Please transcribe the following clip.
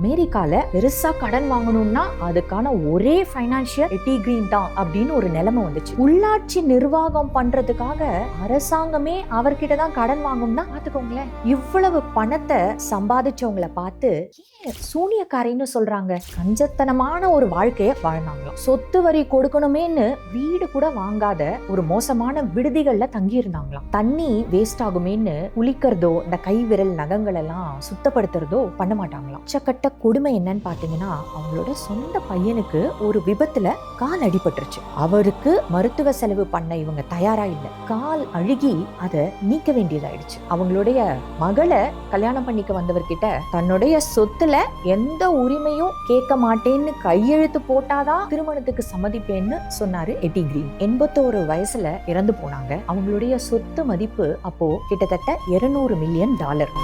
அமெரிக்கால பெருசா கடன் வாங்கணும்னா அதுக்கான ஒரே பைனான்சியல் எட்டி கிரீன் தான் அப்படின்னு ஒரு நிலைமை வந்துச்சு. உள்ளாட்சி நிர்வாகம் பண்றதுக்காக அரசாங்கமே அவர்கிட்ட தான் கடன் வாங்கும்னா பாத்துக்கோங்களேன் இவ்வளவு பணத்தை சம்பாதிச்சவங்கள பார்த்து சூனியக்காரைன்னு சூனியக்காரின்னு சொல்றாங்க? கஞ்சத்தனமான ஒரு வாழ்க்கைய வாழ்ந்தாங்களாம். சொத்து வரி கொடுக்கணுமேன்னு வீடு கூட வாங்காத ஒரு மோசமான விடுதிகள்ல தங்கி இருந்தாங்களாம் தண்ணி வேஸ்ட் ஆகுமேன்னு குளிக்கிறதோ இந்த கை விரல் நகங்கள் எல்லாம் சுத்தப்படுத்துறதோ பண்ண மாட்டாங்களாம். உச்சக்கட்ட கொடுமை என்னன்னு பார்த்தீங்கன்னா அவங்களோட சொந்த பையனுக்கு ஒரு விபத்துல கால் அடிபட்டுருச்சு. அவருக்கு மருத்துவ செலவு பண்ண இவங்க தயாரா இல்லை. கால் அழுகி அதை நீக்க வேண்டியதாயிடுச்சு. அவங்களுடைய மகளை கல்யாணம் பண்ணிக்க வந்தவர்கிட்ட தன்னுடைய சொத்துல எந்த உரிமையும் கேட்க மாட்டேன்னு கையெழுத்து போட்டாதான் திருமணத்துக்கு சம்மதிப்பேன்னு சொன்னாரு எட்டி கிரீன் எண்பத்தோரு வயசுல இறந்து போனாங்க. அவங்களுடைய சொத்து மதிப்பு அப்போ கிட்டத்தட்ட இருநூறு மில்லியன் டாலர்